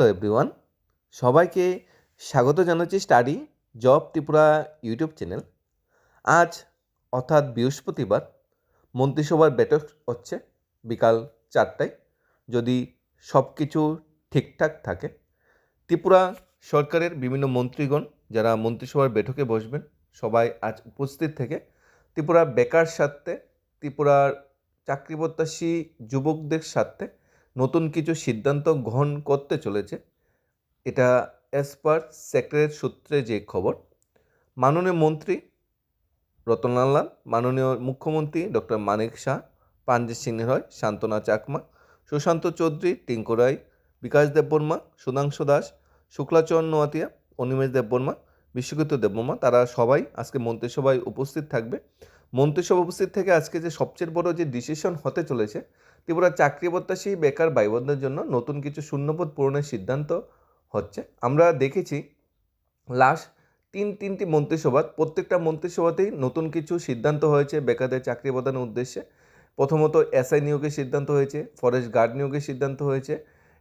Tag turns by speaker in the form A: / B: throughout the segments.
A: Hello everyone, সবাইকে স্বাগত জানাচ্ছি study job Tripura YouTube channel. আজ অর্থাৎ বৃহস্পতিবার, মন্ত্রিসভার বৈঠক হচ্ছে বিকাল চারটায়। যদি সব কিছু ঠিকঠাক থাকে, ত্রিপুরা সরকারের বিভিন্ন মন্ত্রীগণ যারা মন্ত্রিসভার বৈঠকে বসবেন, সবাই আজ উপস্থিত থেকে ত্রিপুরা বেকার স্বার্থে, ত্রিপুরার চাকরি প্রত্যাশী যুবকদের স্বার্থে নতুন কিছু সিদ্ধান্ত গ্রহণ করতে চলেছে। এটা অ্যাজ পার সেক্রেটারি সূত্রে যে খবর, মাননীয় মন্ত্রী রতনলাল লাল, মাননীয় মুখ্যমন্ত্রী ডক্টর মানিক শাহ পাঞ্জেত সিং রয়, শান্তনা চাকমা, সুশান্ত চৌধুরী, টিঙ্কু রায়, বিকাশ দেববর্মা, সুধাংশু দাস, শুক্লাচরণ নোয়াতিয়া অনিমেষ দেববর্মা, বিশ্বজিৎ দেববর্মা, তারা সবাই আজকে মন্ত্রিসভায় উপস্থিত থাকবে। মন্ত্রিসভা উপস্থিত থেকে আজকে যে সবচেয়ে বড় যে ডিসিশন হতে চলেছে ত্রিপুরা চাকরি প্রত্যাশী বেকার ভাইবোনদের জন্য নতুন কিছু শূন্যপদ পূরণের সিদ্ধান্ত হচ্ছে। আমরা দেখেছি লাস্ট তিন তিনটি মন্ত্রিসভা প্রত্যেকটা মন্ত্রিসভাতেই নতুন কিছু সিদ্ধান্ত হয়েছে বেকারদের চাকরি প্রদানের উদ্দেশ্যে। প্রথমত এসআই নিয়োগের সিদ্ধান্ত হয়েছে, ফরেস্ট গার্ড নিয়োগের সিদ্ধান্ত হয়েছে,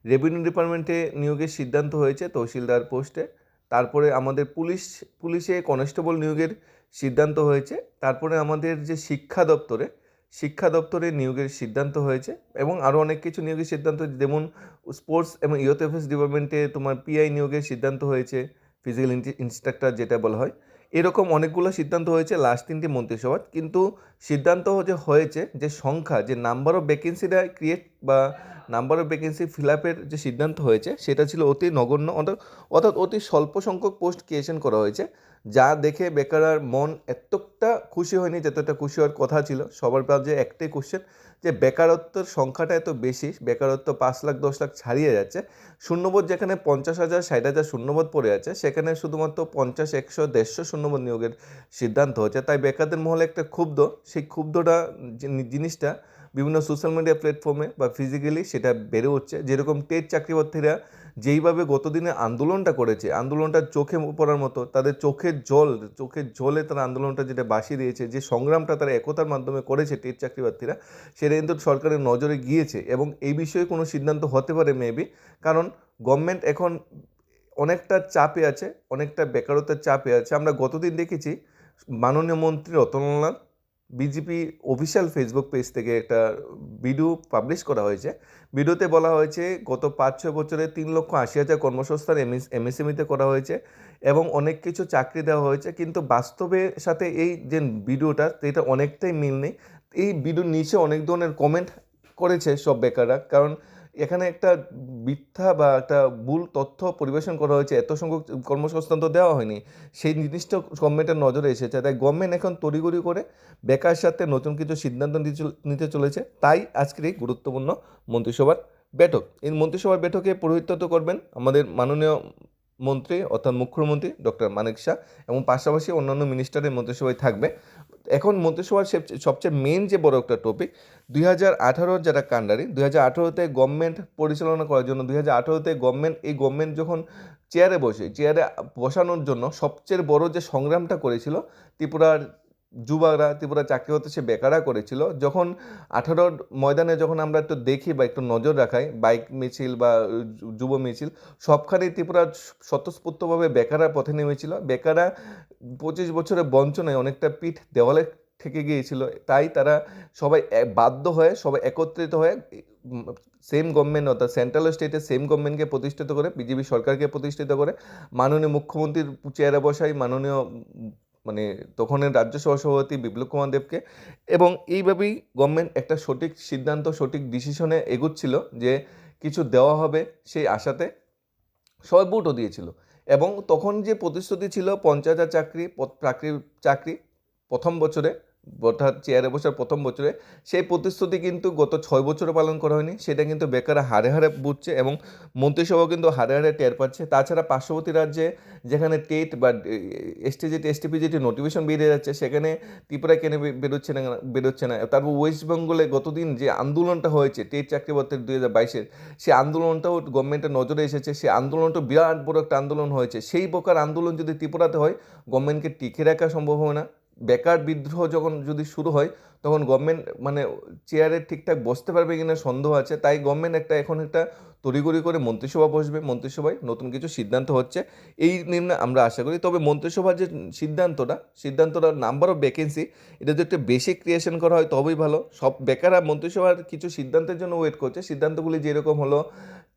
A: রেভিনিউ ডিপার্টমেন্টে নিয়োগের সিদ্ধান্ত হয়েছে তহসিলদার পোস্টে। তারপরে আমাদের পুলিশ, পুলিশে কনস্টেবল নিয়োগের সিদ্ধান্ত হয়েছে। তারপরে আমাদের যে শিক্ষা দপ্তরে শিক্ষা দপ্তরে নিয়োগের সিদ্ধান্ত হয়েছে এবং আরও অনেক কিছু নিয়োগের সিদ্ধান্ত যেমন স্পোর্টস এবং ইয়ুথ অ্যাফেয়ার্স ডিপার্টমেন্টে তোমার পিআই নিয়োগের সিদ্ধান্ত হয়েছে ফিজিক্যাল ইনস্ট্রাক্টর যেটা বলা হয়। এরকম অনেকগুলো সিদ্ধান্ত হয়েছে লাস্ট তিনটি মন্ত্রিসভার। কিন্তু সিদ্ধান্ত যে হয়েছে, যে সংখ্যা, যে নাম্বার অফ ভ্যাকেন্সিটা ক্রিয়েট বা নাম্বার অফ ভ্যাকেন্সি ফিল আপের যে সিদ্ধান্ত হয়েছে, সেটা ছিল অতি নগণ্য, অর্থাৎ অতি স্বল্প সংখ্যক পোস্ট ক্রিয়েশন করা হয়েছে, যা দেখে বেকারার মন এতটা খুশি হয়নি যতটা খুশি হওয়ার কথা ছিল। সবার যে একটাই কোশ্চেন যে বেকারত্বের সংখ্যাটা এত বেশি, বেকারত্ব পাঁচ লাখ, দশ লাখ ছাড়িয়ে যাচ্ছে, শূন্যবোধ যেখানে পঞ্চাশ হাজার, ষাট হাজার শূন্যবোধ পড়ে আছে, সেখানে শুধুমাত্র পঞ্চাশ, একশো, দেড়শো শূন্যবোধ নিয়োগের সিদ্ধান্ত হচ্ছে তাই বেকারদের মহলে একটা ক্ষুব্ধ, সেই ক্ষুব্ধটা জিনিসটা বিভিন্ন সোশ্যাল মিডিয়া প্ল্যাটফর্মে বা ফিজিক্যালি সেটা বেড়ে উঠছে। যেরকম টেট চাকরিপ্রার্থীরা যেইভাবে গতদিনে আন্দোলনটা করেছে, আন্দোলনটা চোখে পড়ার মতো, তাদের চোখের জল, চোখের জলে তারা আন্দোলনটা যেটা বাসিয়ে দিয়েছে, যে সংগ্রামটা তারা একতার মাধ্যমে করেছে টেট চাকরিপ্রার্থীরা, সেটা কিন্তু সরকারের নজরে গিয়েছে এবং এই বিষয়ে কোনো সিদ্ধান্ত হতে পারে মেবি কারণ গভর্নমেন্ট এখন অনেকটা চাপে আছে, অনেকটা বেকারত্বের চাপে আছে। আমরা গতদিন দেখেছি, মাননীয় মন্ত্রী Ratanlal BJP official Facebook page থেকে একটা ভিডিও পাবলিশ করা হয়েছে। ভিডিওতে বলা হয়েছে, গত পাঁচ ছয় বছরে তিন লক্ষ আশি হাজার কর্মসংস্থান এমএস এমএসএমইতে করা হয়েছে এবং অনেক কিছু চাকরি দেওয়া হয়েছে। কিন্তু বাস্তবের সাথে এই যে ভিডিওটা এটা অনেকটাই মিল নেই। এই ভিডিওর নিচে অনেক ধরনের কমেন্ট করেছে সব বেকাররা। কারণ এখানে একটা মিথ্যা বা একটা ভুল তথ্য পরিবেশন করা হয়েছে, এত সংখ্যক কর্মসংস্থান তো দেওয়া হয়নি, সেই জিনিসটা গভর্নমেন্টের নজরে এসেছে। তাই গভর্নমেন্ট এখন তড়িগড়ি করে বেকার সাথে নতুন কিছু সিদ্ধান্ত নিতে চলেছে। তাই আজকের এই গুরুত্বপূর্ণ মন্ত্রিসভার বৈঠক। এই মন্ত্রিসভার বৈঠকে পৌরোহিত্য করবেন আমাদের মাননীয় মন্ত্রী, অর্থাৎ মুখ্যমন্ত্রী ডক্টর মানিক শাহ এবং পাশাপাশি অন্যান্য মিনিস্টারের মন্ত্রিসভায় থাকবে। এখন মন্ত্রিসভার সবচেয়ে মেন যে বড় একটা টপিক দুই হাজার আঠারোর যারা কান্ডারি দুই হাজার আঠারোতে গভর্নমেন্ট পরিচালনা করার জন্য, দুই হাজার আঠারোতে গভর্নমেন্ট এই গভর্নমেন্ট যখন চেয়ারে বসে চেয়ারে বসানোর জন্য সবচেয়ে বড় যে সংগ্রামটা করেছিল ত্রিপুরার যুবকরা ত্রিপুরা চাকরি হতে সে বেকারা করেছিল। যখন আঠারোর ময়দানে যখন আমরা একটু দেখি বা একটু নজর রাখাই, বাইক মিছিল বা যুব মিছিল সবখানেই ত্রিপুরা স্বতঃস্ফূর্তভাবে বেকারা পথে নেমেছিল। বেকারা পঁচিশ বছরের বঞ্চনায় অনেকটা পিঠ দেওয়ালে থেকে গিয়েছিল। তাই তারা সবাই বাধ্য হয়ে, সবাই একত্রিত হয়ে, সেম গভর্নমেন্ট অর্থাৎ সেন্ট্রাল স্টেটের সেম গভর্নমেন্টকে প্রতিষ্ঠিত করে, বিজেপি সরকারকে প্রতিষ্ঠিত করে, মাননীয় মুখ্যমন্ত্রীর চেয়ারে বসাই, মাননীয় মানে তখনের রাজ্য সভাপতি বিপ্লব কুমার দেবকে। এবং এইভাবেই গভর্নমেন্ট একটা সঠিক সিদ্ধান্ত, সঠিক ডিসিশনে এগুচ্ছিল যে কিছু দেওয়া হবে সেই আশাতে সবাই ভোটও দিয়েছিল। এবং তখন যে প্রতিশ্রুতি ছিল হাজার চাকরি চাকরি চাকরি প্রথম বছরে অর্থাৎ চেয়ারে বসার প্রথম বছরে, সেই প্রতিশ্রুতি কিন্তু গত ছয় বছরে পালন করা হয়নি। সেটা কিন্তু বেকার হারে হারে বুঝছে এবং মন্ত্রিসভাও কিন্তু হারে হারে টের পাচ্ছে। তাছাড়া পার্শ্ববর্তী রাজ্যে যেখানে টেট বা এসটিজিটি এসটিপিজিটি নোটিফিকেশন বেরিয়ে যাচ্ছে, সেখানে ত্রিপুরায় কেন বেরোচ্ছে না বেরোচ্ছে না? তারপর ওয়েস্ট বেঙ্গলে গতদিন যে আন্দোলনটা হয়েছে টেট চাকরি বছর দুই হাজার বাইশের, সেই আন্দোলনটাও গভর্নমেন্টের নজরে এসেছে। সেই আন্দোলনটা বিরাট বড় একটা আন্দোলন হয়েছে। সেই প্রকার আন্দোলন যদি ত্রিপুরাতে হয়, গভর্নমেন্টকে টিকে রাখা সম্ভব হবে না। বেকার বিদ্রোহ যখন যদি শুরু হয়, তখন গভর্নমেন্ট মানে চেয়ারে ঠিকঠাক বসতে পারবে কিনা সন্দেহ আছে। তাই গভর্নমেন্ট একটা এখন একটা তড়িগড়ি করে মন্ত্রিসভা বসবে, মন্ত্রিসভায় নতুন কিছু সিদ্ধান্ত হচ্ছে। এই নিম্নে আমরা আশা করি। তবে মন্ত্রিসভার যে সিদ্ধান্তটা সিদ্ধান্তটা নাম্বার অফ ভ্যাকেন্সি এটা যদি একটু বেশি ক্রিয়েশন করা হয় তবেই ভালো। সব বেকাররা মন্ত্রিসভার কিছু সিদ্ধান্তের জন্য ওয়েট করছে। সিদ্ধান্তগুলি যেরকম হলো,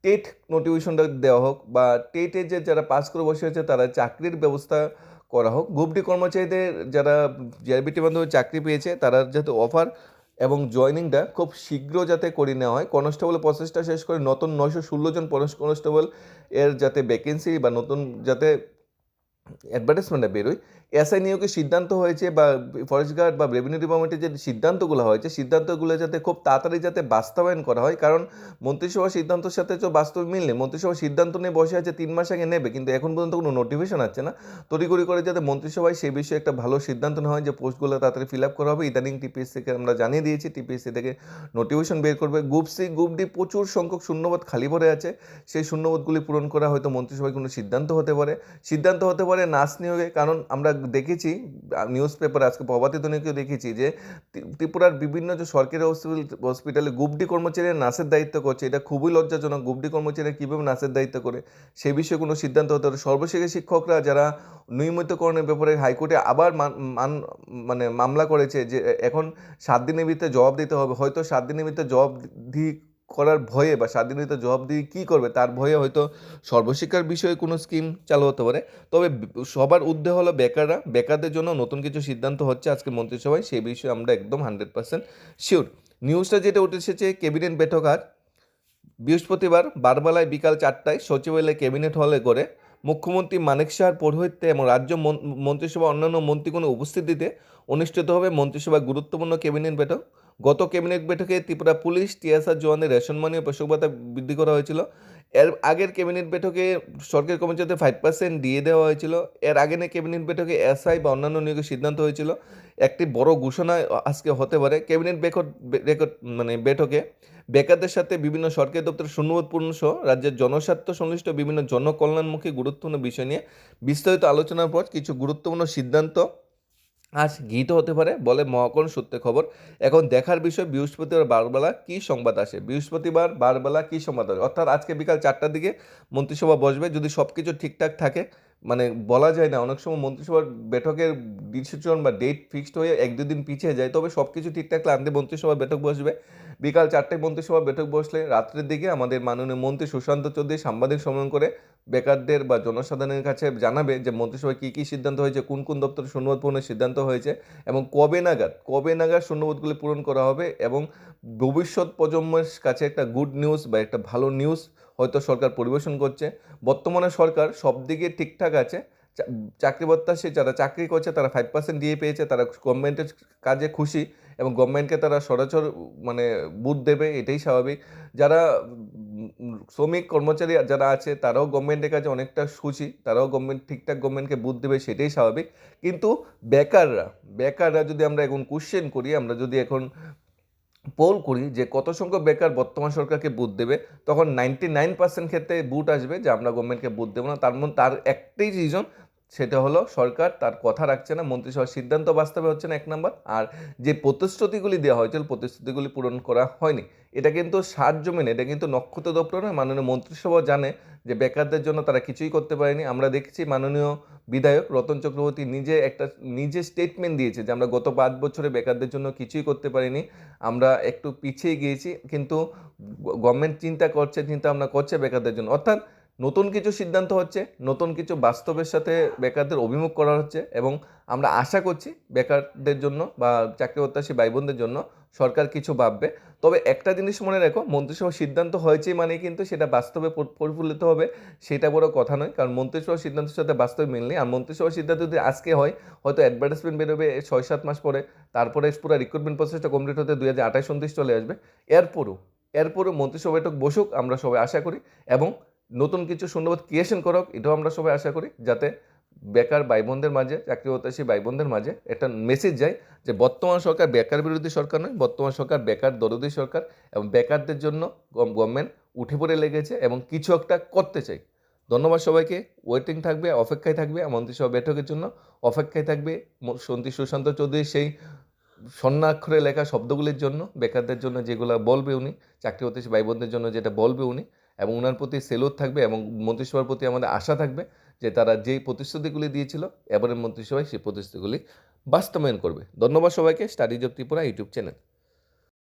A: টেট নোটিফিকেশনটা দেওয়া হোক বা টেটে যে যারা পাস করে বসে আছে, তারা চাকরির ব্যবস্থা করা হোক। গ্রুপডি কর্মচারীদের যারা জিআরবিটি মাধ্যমে চাকরি পেয়েছে, তারা যাতে অফার এবং জয়নিংটা খুব শীঘ্র যাতে করে নেওয়া হয়। কনস্টেবল প্রসেসটা শেষ করে নতুন নয়শো ষোলো জন কনস্টেবল এর যাতে ভ্যাকেন্সি বা নতুন যাতে অ্যাডভার্টাইজমেন্টটা বেরোয়। এসআই নিয়োগের সিদ্ধান্ত হয়েছে বা ফরেস্ট গার্ড বা রেভিনিউ ডিপার্টমেন্টের যে সিদ্ধান্তগুলো হয়েছে, সিদ্ধান্তগুলো যাতে খুব তাড়াতাড়ি যাতে বাস্তবায়ন করা হয়, কারণ মন্ত্রিসভার সিদ্ধান্তের সাথে তো বাস্তব মিল নেই। মন্ত্রিসভার সিদ্ধান্ত নিয়ে বসে আছে, তিন মাস আগে নেবে, কিন্তু এখন পর্যন্ত কোনো নোটিফিকেশন আসছে না। তড়িঘড়ি করে যাতে মন্ত্রিসভায় সেই বিষয়ে একটা ভালো সিদ্ধান্ত নেওয়া হয়, যে পোস্টগুলো তাড়াতাড়ি ফিল আপ করা হবে, ইদানিং টিপিএস থেকে আমরা জানিয়ে দিয়েছি টিপিএসসি থেকে নোটিফিকেশন বের করবে। গ্রুপ সি গ্রুপ ডি প্রচুর সংখ্যক শূন্যপদ খালি পড়ে আছে। সেই শূন্যপদগুলি পূরণ করা হয়তো মন্ত্রিসভায় কোনো সিদ্ধান্ত হতে পারে। সিদ্ধান্ত হতে পারে নার্স নিয়োগে, কারণ আমরা দেখেছি নিউজ পেপার আজকে প্রভাতী দৈনিকেও দেখেছি যে ত্রি- ত্রিপুরার বিভিন্ন যে সরকারি হসপিটাল গুপডি কর্মচারীরা নার্সের দায়িত্ব করছে। এটা খুবই লজ্জাজনক, গুপডি কর্মচারীরা কীভাবে নাচের দায়িত্ব করে? সে বিষয়ে কোনো সিদ্ধান্ত হতে পারে। সর্বশেষে শিক্ষকরা যারা নিয়মিতকরণের ব্যাপারে হাইকোর্টে আবার মান- মান মামলা করেছে যে, এখন সাত দিনের ভিতরে জবাব দিতে হবে। হয়তো সাত দিনের ভিতরে জবাব করার ভয়ে বা স্বাধীনতা দিনের ভিতরে জবাব দিয়ে কী করবে, তার ভয়ে হয়তো সর্বশিক্ষার বিষয়ে কোনো স্কিম চালু হতে পারে। তবে সবার উদ্দেশ্য হলো বেকাররা। বেকারদের জন্য নতুন কিছু সিদ্ধান্ত হচ্ছে আজকে মন্ত্রিসভায়, সেই বিষয়ে আমরা একদম হান্ড্রেড পার্সেন্ট শিওর। নিউজটা যেটা উঠে এসেছে, ক্যাবিনেট বৈঠক আর। বৃহস্পতিবার বারবেলায় বিকাল চারটায় সচিবালয়ে ক্যাবিনেট হলে করে মুখ্যমন্ত্রী মানেক শাহর পৌরোহিত্যে এবং রাজ্য মন- মন্ত্রিসভা অন্যান্য মন্ত্রীগণের উপস্থিতিতে অনুষ্ঠিত হবে মন্ত্রিসভার গুরুত্বপূর্ণ ক্যাবিনেট বৈঠক। গত ক্যাবিনেট বৈঠকে ত্রিপুরা পুলিশ টিএসআর জওয়ানদের রেশন মানি ও পোষক ভাতা বৃদ্ধি করা হয়েছিল। এর আগের ক্যাবিনেট বৈঠকে সরকারি কর্মচারীদের ফাইভ পার্সেন্ট দিয়ে দেওয়া হয়েছিল। এর আগে না ক্যাবিনেট বৈঠকে এসআই বা অন্যান্য নিয়োগের সিদ্ধান্ত হয়েছিল। একটি বড় ঘোষণা আজকে হতে পারে। ক্যাবিনেট বেকট রেকর্ড মানে বৈঠকে বেকারদের সাথে বিভিন্ন সরকারি দপ্তরের শূন্যবোধপূর্ণ সহ রাজ্যের জনস্বার্থ সংশ্লিষ্ট বিভিন্ন জনকল্যাণমুখী গুরুত্বপূর্ণ বিষয় নিয়ে বিস্তারিত আলোচনার পর কিছু গুরুত্বপূর্ণ সিদ্ধান্ত আজ গৃহীত হতে পারে, বলে মহাকরণ সূত্রে খবর। এখন দেখার বিষয় বৃহস্পতিবার বারবেলা কী সংবাদ আসে? বৃহস্পতিবার বারবেলা কী সংবাদ আসে? অর্থাৎ আজকে বিকাল চারটার দিকে মন্ত্রিসভা বসবে। যদি সব কিছু ঠিকঠাক থাকে মানে বলা যায় না, অনেক সময় মন্ত্রিসভার বৈঠকের ডিসিশন বা ডেট ফিক্সড হয়ে এক দুদিন পিছিয়ে যায়, তবে সব কিছু ঠিকঠাক আনতে মন্ত্রিসভা বৈঠক বসবে। বিকাল চারটায় মন্ত্রিসভা বৈঠক বসলে রাত্রের দিকে আমাদের মাননীয় মন্ত্রী সুশান্ত চৌধুরী সাংবাদিক সম্মেলন করে বেকারদের বা জনসাধারণের কাছে জানাবে যে মন্ত্রিসভায় কী কী সিদ্ধান্ত হয়েছে, কোন কোন দপ্তরে শূন্যবোধ পূরণের সিদ্ধান্ত হয়েছে এবং কবে নাগাদ কবে নাগাদ শূন্যবোধগুলি পূরণ করা হবে এবং ভবিষ্যৎ প্রজন্মের কাছে একটা গুড নিউজ বা একটা ভালো নিউজ হয়তো সরকার পরিবেশন করছে। বর্তমানে সরকার সব দিকে ঠিকঠাক আছে চাকরি প্রত্যাশী যারা চাকরি করছে তারা ফাইভ পার্সেন্ট দিয়ে পেয়েছে, তারা গভর্নমেন্টের কাজে খুশি। এবং গভর্নমেন্টকে তারা সরাসর মানে বুথ দেবে, এটাই স্বাভাবিক। যারা শ্রমিক কর্মচারী যারা আছে, তারাও গভর্নমেন্টের কাছে অনেকটা খুশি, তারাও গভর্নমেন্ট, ঠিকঠাক গভর্নমেন্টকে বুথ দেবে, সেটাই স্বাভাবিক। কিন্তু বেকাররা বেকাররা যদি আমরা এখন কোশ্চেন করি, আমরা যদি এখন পোল করি যে কত সংখ্যক বেকার বর্তমান সরকারকে বুথ দেবে, তখন নাইনটি নাইন পার্সেন্ট ক্ষেত্রে বুট আসবে যে আমরা গভর্নমেন্টকে বুথ দেবো না। তার মধ্যে তার একটাই রিজন সেটা হলো সরকার তার কথা রাখছে না, মন্ত্রিসভার সিদ্ধান্ত বাস্তবে হচ্ছে না এক নম্বর, আর যে প্রতিশ্রুতিগুলি দেওয়া হয়েছিল প্রতিশ্রুতিগুলি পূরণ করা হয়নি। এটা কিন্তু সার জমিন, এটা কিন্তু নক্ষত্র দপ্তর নয়, মাননীয় মন্ত্রিসভা জানে যে বেকারদের জন্য তারা কিছুই করতে পারেনি। আমরা দেখছি মাননীয় বিধায়ক রতন চক্রবর্তী নিজে একটা, নিজে স্টেটমেন্ট দিয়েছে যে আমরা গত পাঁচ বছরে বেকারদের জন্য কিছুই করতে পারিনি, আমরা একটু পিছিয়ে গিয়েছি, কিন্তু গভর্নমেন্ট চিন্তা করছে চিন্তা ভাবনা করছে বেকারদের জন্য। অর্থাৎ নতুন কিছু সিদ্ধান্ত হচ্ছে, নতুন কিছু বাস্তবের সাথে বেকারদের অভিমুখ করা হচ্ছে এবং আমরা আশা করছি বেকারদের জন্য বা চাকরি প্রত্যাশী ভাই বোনদের জন্য সরকার কিছু ভাববে। তবে একটা জিনিস মনে রেখো মন্ত্রিসভার সিদ্ধান্ত হয়েছে মানে কিন্তু সেটা বাস্তবে পর- পরিফলিত হবে সেটা বড় কথা নয়। কারণ মন্ত্রিসভার সিদ্ধান্তের সাথে বাস্তবে মিল নেই। আর মন্ত্রিসভার সিদ্ধান্ত যদি আজকে হয়, হয়তো অ্যাডভার্টাইজমেন্ট বেরোবে ছয় সাত মাস পরে, তারপরে পুরো রিক্রুটমেন্ট প্রসেসটা কমপ্লিট হতে দুই হাজার আঠাশ চলে আসবে। এরপরও এরপরও মন্ত্রিসভা বৈঠক বসুক, আমরা সবাই আশা করি এবং নতুন কিছু শূন্যবোধ ক্রিয়েশন করুক, এটাও আমরা সবাই আশা করি, যাতে বেকার ভাই বোনদের মাঝে চাকরি প্রত্যাশী ভাই বোনদের মাঝে একটা মেসেজ যায় যে বর্তমান সরকার বেকার বিরোধী সরকার নয়, বর্তমান সরকার বেকার দরদি সরকার এবং বেকারদের জন্য গভর্নমেন্ট উঠে পড়ে লেগেছে এবং কিছু একটা করতে চাই। ধন্যবাদ সবাইকে ওয়েটিং থাকবে, অপেক্ষায় থাকবে মন্ত্রিসভা বৈঠকের জন্য, অপেক্ষায় থাকবে সন্তী সুশান্ত চৌধুরীর সেই স্বর্ণাক্ষরে লেখা শব্দগুলির জন্য, বেকারদের জন্য যেগুলো বলবে উনি চাকরি হতে ভাই বোনদের জন্য যেটা বলবে উনি এবং ওনার প্রতি সেলুট থাকবে এবং মন্ত্রিসভার প্রতি আমাদের আশা থাকবে যে তারা যেই প্রতিশ্রুতিগুলি দিয়েছিল, এবারের মন্ত্রিসভায় সেই প্রতিশ্রুতিগুলি বাস্তবায়ন করবে। ধন্যবাদ সবাইকে studies of Tripura YouTube channel.